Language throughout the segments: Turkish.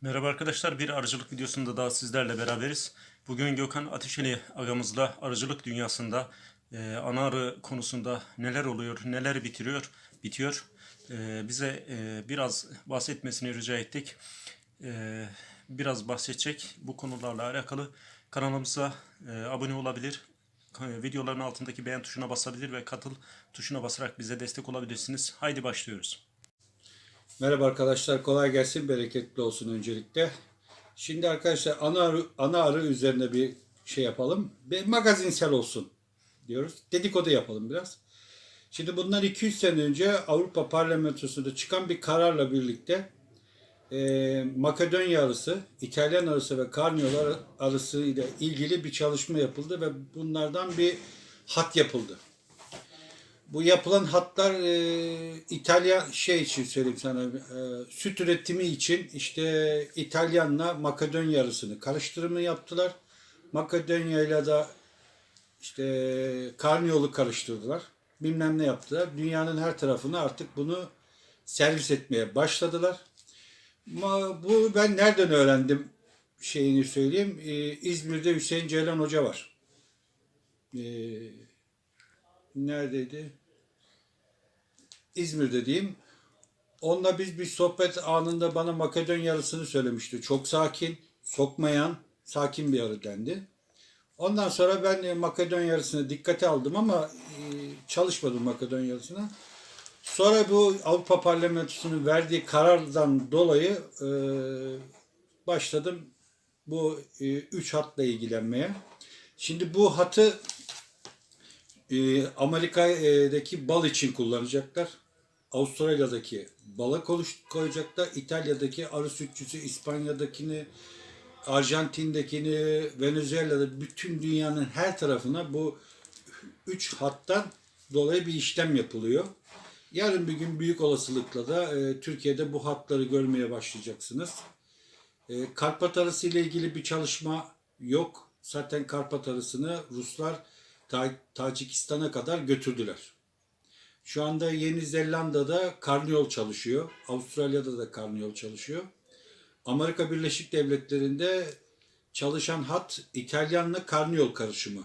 Merhaba arkadaşlar, bir arıcılık videosunda daha sizlerle beraberiz. Bugün Gökhan Ateşeli agamızla arıcılık dünyasında e, ana arı konusunda neler oluyor, neler bitiriyor, bitiyor. E, bize e, biraz bahsetmesini rica ettik. E, biraz bahsedecek bu konularla alakalı kanalımıza e, abone olabilir. E, Videoların altındaki beğen tuşuna basabilir ve katıl tuşuna basarak bize destek olabilirsiniz. Haydi başlıyoruz. Merhaba arkadaşlar, kolay gelsin, bereketli olsun öncelikle. Şimdi arkadaşlar ana arı, ana arı üzerine bir şey yapalım. Bir magazinsel olsun diyoruz. Dedikodu yapalım biraz. Şimdi bundan 200 sene önce Avrupa Parlamentosu'nda çıkan bir kararla birlikte e, Makedonya arısı, İtalyan arısı ve Karniyol arısı ile ilgili bir çalışma yapıldı ve bunlardan bir hat yapıldı. Bu yapılan hatlar e, İtalya şey için söyleyeyim sana e, süt üretimi için işte İtalyanla Makedonya arasını karıştırımı yaptılar. Makedonya ile de işte karniyolu karıştırdılar. Bilmem ne yaptılar. Dünyanın her tarafına artık bunu servis etmeye başladılar. Ama bu ben nereden öğrendim şeyini söyleyeyim. E, İzmir'de Hüseyin Ceylan Hoca var. E, neredeydi? İzmir'de diyeyim. Onunla biz bir sohbet anında bana Makedonya yarısını söylemişti. Çok sakin, sokmayan, sakin bir arı dendi. Ondan sonra ben e, Makedonya yarısını dikkate aldım ama e, çalışmadım Makedonya yarısına. Sonra bu Avrupa Parlamentosu'nun verdiği karardan dolayı e, başladım bu üç hatla ilgilenmeye. Şimdi bu hatı e, Amerika'daki bal için kullanacaklar. Avustralya'daki bala koyacaklar. İtalya'daki arı sütçüsü, İspanya'dakini, Arjantin'dekini, Venezuela'da bütün dünyanın her tarafına bu üç hattan dolayı bir işlem yapılıyor. Yarın bir gün büyük olasılıkla da e, Türkiye'de bu hatları görmeye başlayacaksınız. E, Karpat arısı ile ilgili bir çalışma yok. Zaten Karpat arısını Ruslar Ta- Tacikistan'a kadar götürdüler. Şu anda Yeni Zelanda'da karniyol çalışıyor. Avustralya'da da karniyol çalışıyor. Amerika Birleşik Devletleri'nde çalışan hat İtalyanla karniyol karışımı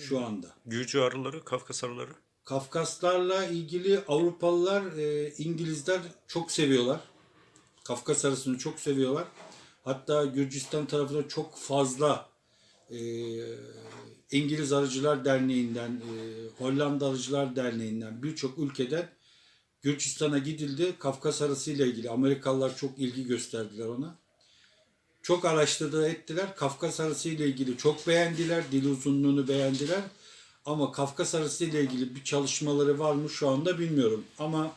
şu anda. Gürcü arıları, Kafkas arıları. Kafkaslarla ilgili Avrupalılar, e, İngilizler çok seviyorlar. Kafkas arasını çok seviyorlar. Hatta Gürcistan tarafında çok fazla e, İngiliz Arıcılar Derneği'nden, e, Hollanda Arıcılar Derneği'nden birçok ülkeden Gürcistan'a gidildi. Kafkas arısı ile ilgili Amerikalılar çok ilgi gösterdiler ona. Çok araştırdılar ettiler. Kafkas arısı ile ilgili çok beğendiler. Dil uzunluğunu beğendiler. Ama Kafkas arısı ile ilgili bir çalışmaları var mı şu anda bilmiyorum. Ama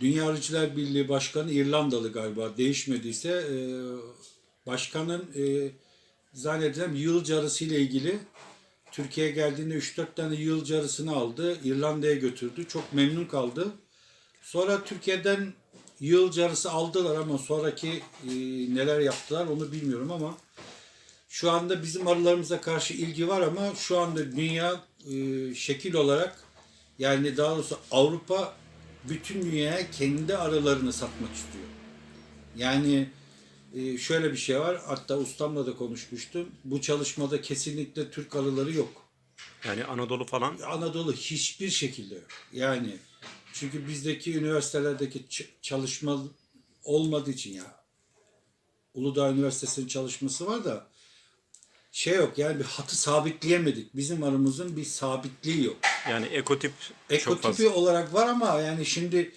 Dünya Arıcılar Birliği Başkanı İrlandalı galiba değişmediyse e, başkanın e, zannederim arısı ile ilgili Türkiye'ye geldiğinde 3-4 tane yığılcı arısını aldı. İrlanda'ya götürdü. Çok memnun kaldı. Sonra Türkiye'den yığılcı arısı aldılar ama sonraki e, neler yaptılar onu bilmiyorum ama şu anda bizim arılarımıza karşı ilgi var ama şu anda dünya e, şekil olarak yani daha doğrusu Avrupa bütün dünyaya kendi arılarını satmak istiyor. Yani e, şöyle bir şey var. Hatta ustamla da konuşmuştum. Bu çalışmada kesinlikle Türk arıları yok. Yani Anadolu falan Anadolu hiçbir şekilde yok. Yani çünkü bizdeki üniversitelerdeki çalışma olmadığı için ya Uludağ Üniversitesi'nin çalışması var da şey yok yani bir hatı sabitleyemedik. Bizim arımızın bir sabitliği yok. yani ekotip çok Ekotipi fazla. olarak var ama yani şimdi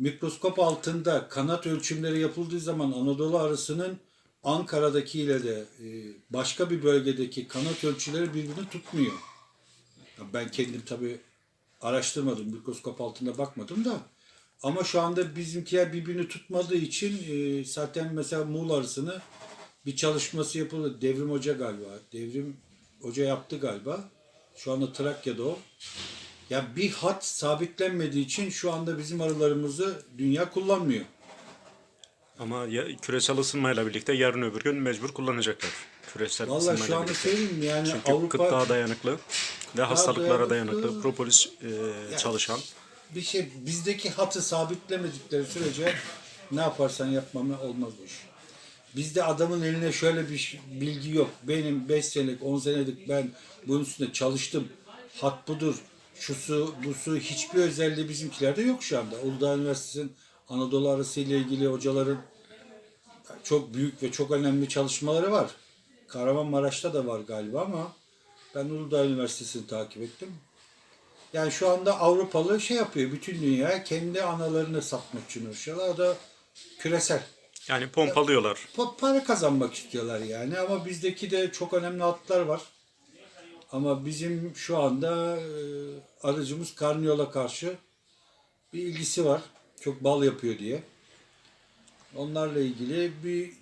mikroskop altında kanat ölçümleri yapıldığı zaman Anadolu arısının Ankara'dakiyle de e, başka bir bölgedeki kanat ölçüleri birbirini tutmuyor. Ben kendim tabii araştırmadım, mikroskop altında bakmadım da. Ama şu anda bizimkiler birbirini tutmadığı için e, zaten mesela Muğla arısını bir çalışması yapıldı. Devrim Hoca galiba. Devrim Hoca yaptı galiba. Şu anda Trakya'da o. Ya bir hat sabitlenmediği için şu anda bizim arılarımızı dünya kullanmıyor. Ama ya, küresel ısınmayla birlikte yarın öbür gün mecbur kullanacaklar. Küresel Vallahi ısınmayla şu anda birlikte. söyleyeyim yani Çünkü Avrupa kıtlığa dayanıklı ve hastalıklara dayanıklı. dayanıklı, propolis e, çalışan. bir şey bizdeki hatı sabitlemedikleri sürece Ne yaparsan yapmama olmaz bu iş. Bizde adamın eline şöyle bir bilgi yok. Benim 5 senelik, 10 senelik ben bunun üstünde çalıştım. Hat budur, şusu, busu hiçbir özelliği bizimkilerde yok şu anda. Uludağ Üniversitesi'nin Anadolu arası ile ilgili hocaların çok büyük ve çok önemli çalışmaları var. Kahramanmaraş'ta da var galiba ama ben Uludağ Üniversitesi'ni takip ettim. Yani şu anda Avrupalı şey yapıyor. Bütün dünya kendi analarını satmak için uğraşıyorlar. O da küresel. Yani pompalıyorlar. Pa- para kazanmak istiyorlar yani ama bizdeki de çok önemli hatlar var. Ama bizim şu anda e, aracımız karniyola karşı bir ilgisi var. Çok bal yapıyor diye. Onlarla ilgili bir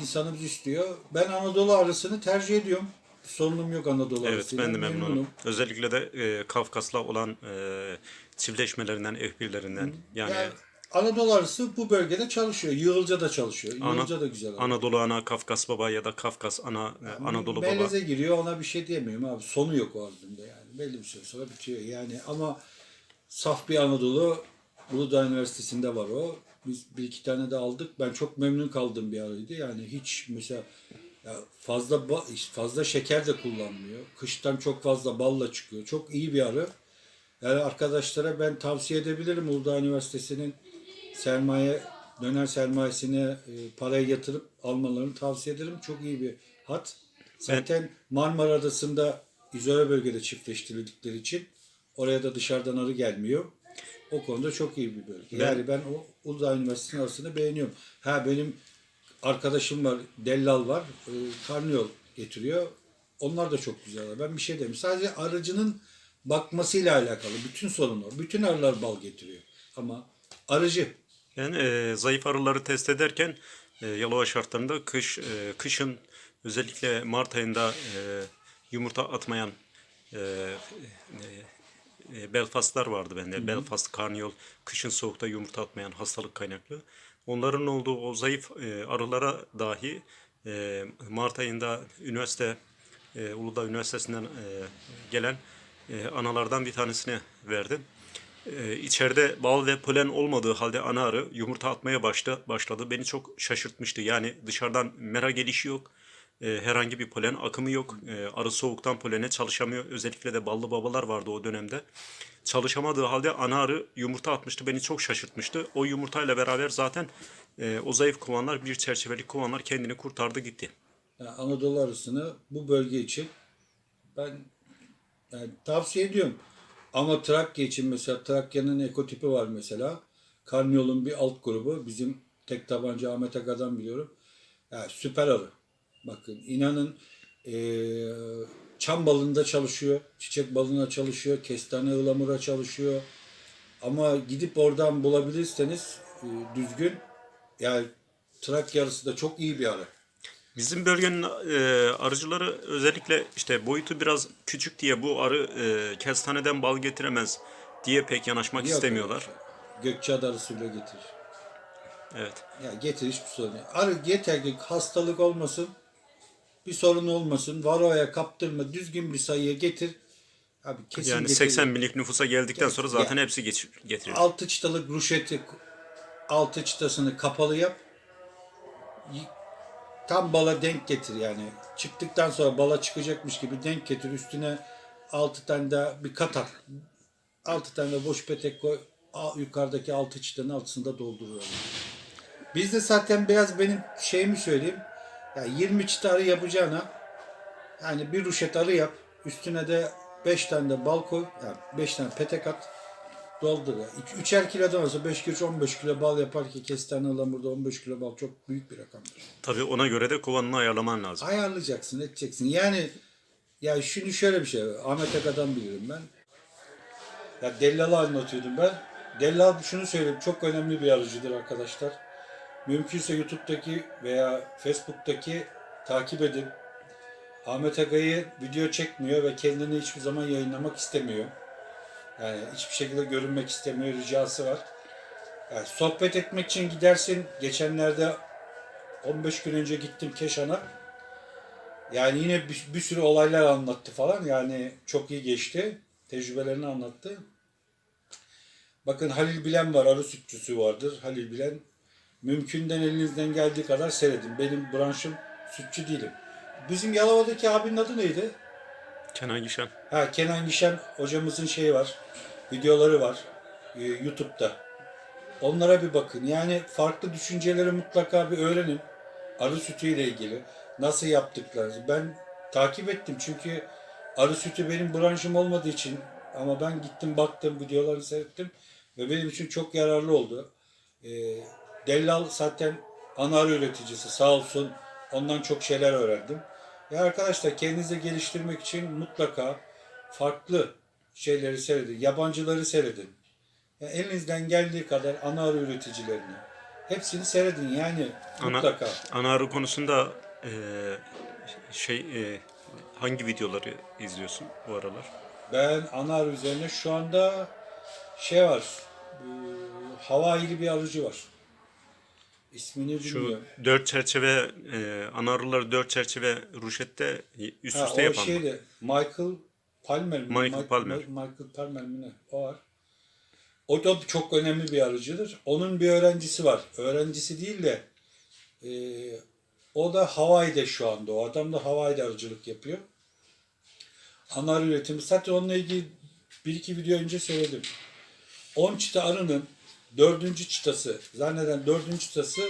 insanımız istiyor. Ben Anadolu arısını tercih ediyorum. Sorunum yok Anadolu Evet arısıyla. ben de memnunum. Özellikle de e, Kafkas'la olan e, çiftleşmelerinden, F1'lerinden yani, Yani Anadolu arısı bu bölgede çalışıyor. Yığılca da çalışıyor. Yığılca da güzel. arı. Anadolu ana Kafkas baba ya da Kafkas ana e, Anadolu baba. Meleze giriyor ona bir şey diyemiyorum abi. Sonu yok o albümde yani. Belli bir süre sonra bitiyor yani ama saf bir Anadolu Uludağ Üniversitesi'nde var o. Biz bir iki tane de aldık. Ben çok memnun kaldım bir arıydı. Yani hiç mesela ya fazla fazla şeker de kullanmıyor. Kıştan çok fazla balla çıkıyor. Çok iyi bir arı. Yani arkadaşlara ben tavsiye edebilirim Uludağ Üniversitesi'nin sermaye döner sermayesine e, parayı yatırıp almalarını tavsiye ederim. Çok iyi bir hat. Zaten Marmara Adası'nda izole bölgede çiftleştirildikleri için oraya da dışarıdan arı gelmiyor. O konuda çok iyi bir bölge. Ben- yani ben o Uludağ Üniversitesi'nin arasını beğeniyorum. Ha benim arkadaşım var, Dellal var, e, karnıyol getiriyor. Onlar da çok güzel. Ben bir şey demiyorum. Sadece arıcının bakmasıyla alakalı. Bütün sorun o. Bütün arılar bal getiriyor. Ama arıcı. Ben e, zayıf arıları test ederken e, Yalova şartlarında kış e, kışın özellikle Mart ayında e, yumurta atmayan e, e, e, Belfastlar vardı bende. Belfast, karniyol, kışın soğukta yumurta atmayan hastalık kaynaklı. Onların olduğu o zayıf e, arılara dahi e, Mart ayında üniversite e, Uludağ Üniversitesi'nden e, gelen e, analardan bir tanesini verdim. Ee, içeride bal ve polen olmadığı halde ana arı yumurta atmaya başladı. başladı. Beni çok şaşırtmıştı. Yani dışarıdan mera gelişi yok. Ee, herhangi bir polen akımı yok. Ee, arı soğuktan polene çalışamıyor. Özellikle de ballı babalar vardı o dönemde. Çalışamadığı halde ana arı yumurta atmıştı. Beni çok şaşırtmıştı. O yumurtayla beraber zaten e, o zayıf kovanlar, bir çerçevelik kovanlar kendini kurtardı gitti. Yani Anadolu arısını bu bölge için ben yani tavsiye ediyorum. Ama Trakya için mesela Trakya'nın ekotipi var mesela. Karniyol'un bir alt grubu. Bizim tek tabanca Ahmet Aga'dan biliyorum. Yani süper arı. Bakın inanın eee çam balında çalışıyor. Çiçek balına çalışıyor. Kestane ıhlamura çalışıyor. Ama gidip oradan bulabilirseniz e, düzgün yani Trakya arısı da çok iyi bir arı. Bizim bölgenin e, arıcıları özellikle işte boyutu biraz küçük diye bu arı e, kestaneden bal getiremez diye pek yanaşmak Yok, istemiyorlar. Gökçeada arısıyla getir. Evet. Ya getir hiçbir sorun yok. Arı yeter ki hastalık olmasın. Bir sorun olmasın. Varoya kaptırma. Düzgün bir sayıya getir. Abi kesin Yani getir. 80 binlik nüfusa geldikten sonra zaten Ya. hepsi geç, getiriyor. Altı çıtalık ruşeti altı çıtasını kapalı yap. Tam bala denk getir yani. Çıktıktan sonra bala çıkacakmış gibi denk getir. Üstüne altı tane daha bir kat at. Altı tane de boş petek koy. Yukarıdaki altı çıtanın altısında dolduruyor. Bizde zaten beyaz benim şeyimi söyleyeyim. Ya 20 çıta arı yapacağına yani bir ruşet arı yap. Üstüne de 5 tane de bal koy. Yani 5 tane petek at. Üç- Üçer kilodan olsa 5 kilo 15 kilo bal yapar ki kestane burada 15 kilo bal çok büyük bir rakamdır. Tabii ona göre de kovanını ayarlaman lazım. Ayarlayacaksın, edeceksin. Yani ya şunu şöyle bir şey. Ahmet Aka'dan biliyorum ben. Ya Dellal'ı anlatıyordum ben. Dellal şunu söyleyeyim. Çok önemli bir arıcıdır arkadaşlar. Mümkünse YouTube'daki veya Facebook'taki takip edin. Ahmet Aga'yı video çekmiyor ve kendini hiçbir zaman yayınlamak istemiyor. Yani hiçbir şekilde görünmek istemiyor. Ricası var. Yani sohbet etmek için gidersin. Geçenlerde 15 gün önce gittim Keşan'a. Yani yine bir, bir sürü olaylar anlattı falan. Yani çok iyi geçti. Tecrübelerini anlattı. Bakın Halil Bilen var. Arı sütçüsü vardır. Halil Bilen Mümkünden elinizden geldiği kadar seyredin. Benim branşım sütçü değilim. Bizim Yalova'daki abinin adı neydi? Kenan Gişen. Ha Kenan Gişen hocamızın şeyi var. Videoları var. e, YouTube'da. Onlara bir bakın. Yani farklı düşünceleri mutlaka bir öğrenin. Arı sütüyle ilgili. Nasıl yaptıklarını. Ben takip ettim çünkü arı sütü benim branşım olmadığı için ama ben gittim baktım videolarını seyrettim ve benim için çok yararlı oldu. Ee, Dellal zaten ana arı üreticisi sağ olsun ondan çok şeyler öğrendim. Ya arkadaşlar kendinizi geliştirmek için mutlaka farklı şeyleri seyredin. Yabancıları seyredin. Ya elinizden geldiği kadar ana arı üreticilerini. Hepsini seyredin yani Ana, mutlaka. ana arı konusunda e, şey e, hangi videoları izliyorsun bu aralar? Ben ana arı üzerine şu anda şey var. E, Havaili bir arıcı var. İsmini Şu bilmiyorum. dört çerçeve e, ana arıları dört çerçeve ruşette üst Ha, üste o yapan mı? şeydi. Michael Palmer mi? Michael Palmer. Michael Palmer mi ne? O var. O da çok önemli bir arıcıdır. Onun bir öğrencisi var. Öğrencisi değil de e, o da Hawaii'de şu anda. O adam da Hawaii'de arıcılık yapıyor. Ana arı üretimi. Zaten onunla ilgili bir iki video önce söyledim. 10 çıta arının dördüncü çıtası, zanneden dördüncü çıtası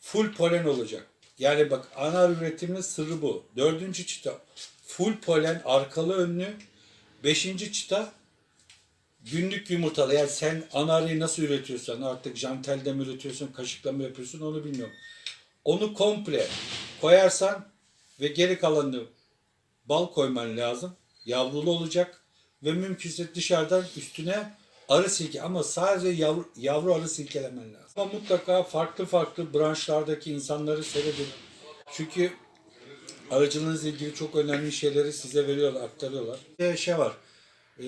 full polen olacak. Yani bak ana arı üretiminin sırrı bu. Dördüncü çıta full polen arkalı önlü. Beşinci çıta günlük yumurtalı. Yani sen ana arıyı nasıl üretiyorsan artık jantelde mi üretiyorsun, kaşıkla mı yapıyorsun onu bilmiyorum. Onu komple koyarsan ve geri kalanını bal koyman lazım. Yavrulu olacak ve mümkünse dışarıdan üstüne arı silke ama sadece yavru, yavru arı silkelemen lazım. Ama mutlaka farklı farklı branşlardaki insanları seyredin. Çünkü aracılığınızla ilgili çok önemli şeyleri size veriyorlar, aktarıyorlar. Bir şey var. e,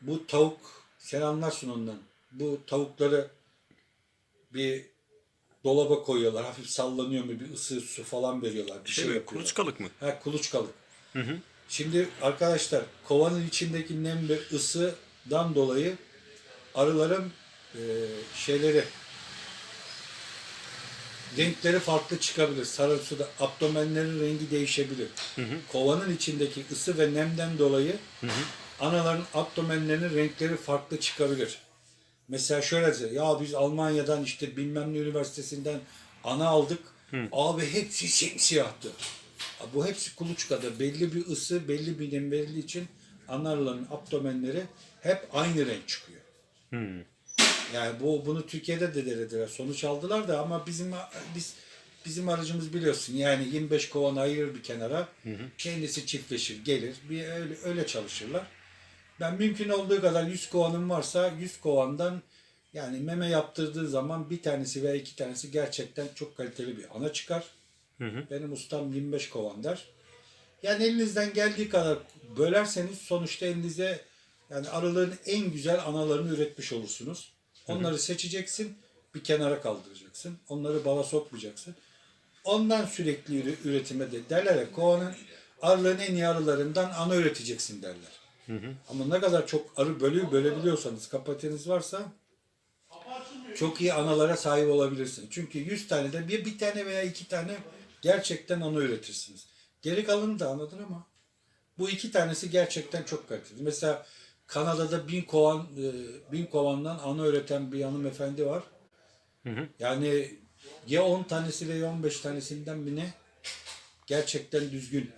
bu tavuk, sen anlarsın ondan. Bu tavukları bir dolaba koyuyorlar. Hafif sallanıyor mu? Bir ısı, su falan veriyorlar. Bir şey, Şey yapıyorlar. Kuluçkalık mı? Ha kuluçkalık. Şimdi arkadaşlar kovanın içindeki nem ve ısıdan dolayı arıların e, şeyleri renkleri farklı çıkabilir. Sarı suda abdomenlerin rengi değişebilir. Kovanın içindeki ısı ve nemden dolayı anaların abdomenlerinin renkleri farklı çıkabilir. Mesela şöyle ya biz Almanya'dan işte bilmem ne üniversitesinden ana aldık. Abi hepsi simsiyahtı. Bu hepsi kuluçkada. Belli bir ısı, belli bir nem verildiği için analarların abdomenleri hep aynı renk çıkıyor. Yani bu bunu Türkiye'de de denediler. Sonuç aldılar da ama bizim biz bizim aracımız biliyorsun. Yani 25 kovanı ayırır bir kenara. Kendisi çiftleşir, gelir. Bir öyle öyle çalışırlar. Ben mümkün olduğu kadar 100 kovanım varsa 100 kovandan yani meme yaptırdığı zaman bir tanesi veya iki tanesi gerçekten çok kaliteli bir ana çıkar. Benim ustam 25 kovan der. Yani elinizden geldiği kadar bölerseniz sonuçta elinize yani arıların en güzel analarını üretmiş olursunuz. Onları seçeceksin, bir kenara kaldıracaksın. Onları bala sokmayacaksın. Ondan sürekli üre- üretime de derler ya kovanın arıların en iyi arılarından ana üreteceksin derler. Ama ne kadar çok arı bölü bölebiliyorsanız, kapasiteniz varsa çok iyi analara sahip olabilirsin. Çünkü 100 tane de bir, bir tane veya iki tane gerçekten ana üretirsiniz. Geri kalanı da anadır ama bu iki tanesi gerçekten çok kaliteli. Mesela Kanada'da bin kovan e, bin kovandan ana üreten bir hanımefendi var. Yani ya 10 tanesi ya 15 tanesinden bir ne gerçekten düzgün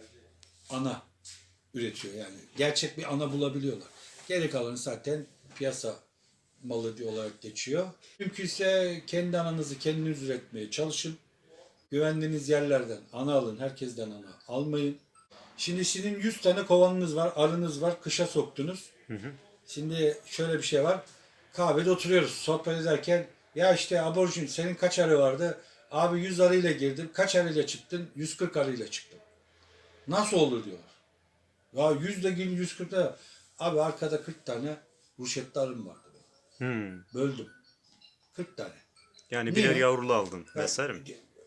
ana üretiyor yani. Gerçek bir ana bulabiliyorlar. Geri kalanı zaten piyasa malı diye olarak geçiyor. Mümkünse kendi ananızı kendiniz üretmeye çalışın. Güvendiğiniz yerlerden ana alın. Herkesten ana almayın. Şimdi sizin 100 tane kovanınız var, arınız var. Kışa soktunuz. Şimdi şöyle bir şey var. Kahvede oturuyoruz. Sohbet ederken ya işte aborjin senin kaç arı vardı? Abi 100 arıyla girdim. Kaç arıyla çıktın? 140 arıyla çıktım. Nasıl olur diyorlar. Ya 100 de girin 140 da. Abi arkada 40 tane ruşetli arım vardı. benim. Hmm. Böldüm. 40 tane. Yani Niye? birer yavrulu aldın vesaire mi?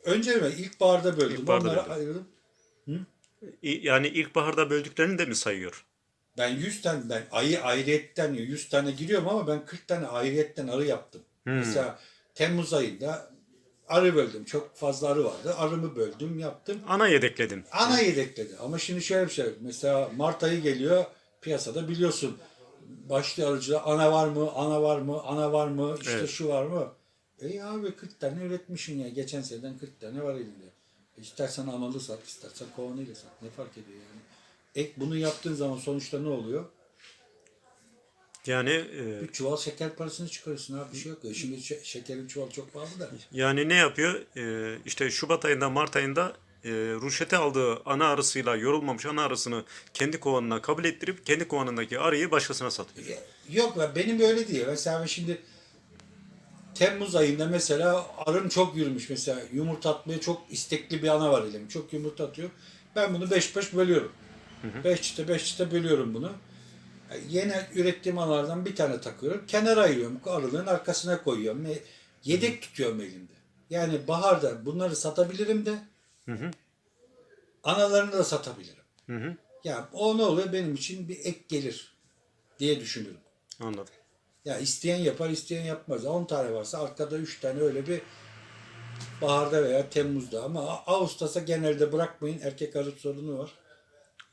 Önce mi? İlkbaharda böldüm. İlkbaharda Onları böldün. ayırdım. İ- Yani ilkbaharda böldüklerini de mi sayıyor? Ben 100 tane, ben ayı ayrıyetten 100 tane giriyorum ama ben 40 tane ayrıyetten arı yaptım. Hmm. Mesela Temmuz ayında arı böldüm. Çok fazla arı vardı. Arımı böldüm, yaptım. Ana yedekledin. Ana yedekledi. Ama şimdi şöyle bir şey. Mesela Mart ayı geliyor. Piyasada biliyorsun. Başlıyor arıcılar. Ana var mı? Ana var mı? Ana var mı? İşte Evet. şu var mı? E abi 40 tane üretmişsin ya. Geçen seneden 40 tane var elinde. E istersen analı sat, istersen kovanıyla sat. Ne fark ediyor yani? Ek bunu yaptığın zaman sonuçta ne oluyor? Yani e, Bir çuval şeker parasını çıkarıyorsun abi bir şey yok. E Şimdi şe- şekerin çuval çok pahalı da. yani ne yapıyor? E, işte Şubat ayında, Mart ayında e, ruşete aldığı ana arısıyla yorulmamış ana arısını kendi kovanına kabul ettirip kendi kovanındaki arıyı başkasına satıyor. E, Yok be benim öyle değil. Mesela ben şimdi Temmuz ayında mesela arım çok yürümüş. Mesela yumurta atmaya çok istekli bir ana var elim. Çok yumurta atıyor. Ben bunu 5 5 bölüyorum. 5 çıta 5 çıta bölüyorum bunu. Yani Yeni ürettiğim analardan bir tane takıyorum. Kenara ayırıyorum. Arılığın arkasına koyuyorum. Ve Yedek tutuyorum elimde. Yani baharda bunları satabilirim de analarını da satabilirim. Hı hı. Ya o ne oluyor benim için bir ek gelir diye düşünürüm. Anladım. Ya isteyen yapar, isteyen yapmaz. 10 tane varsa arkada 3 tane öyle bir baharda veya Temmuz'da ama Ağustos'a genelde bırakmayın. Erkek arı sorunu var.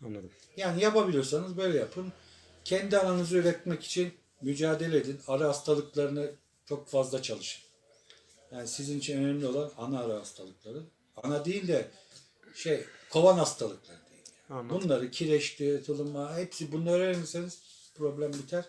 Anladım. Yani yapabiliyorsanız böyle yapın. Kendi alanınızı üretmek için mücadele edin. Arı hastalıklarını çok fazla çalışın. Yani sizin için önemli olan ana arı hastalıkları. Ana değil de şey kovan hastalıkları değil. Anladım. Bunları kireçti, tulumba hepsi bunları öğrenirseniz problem biter.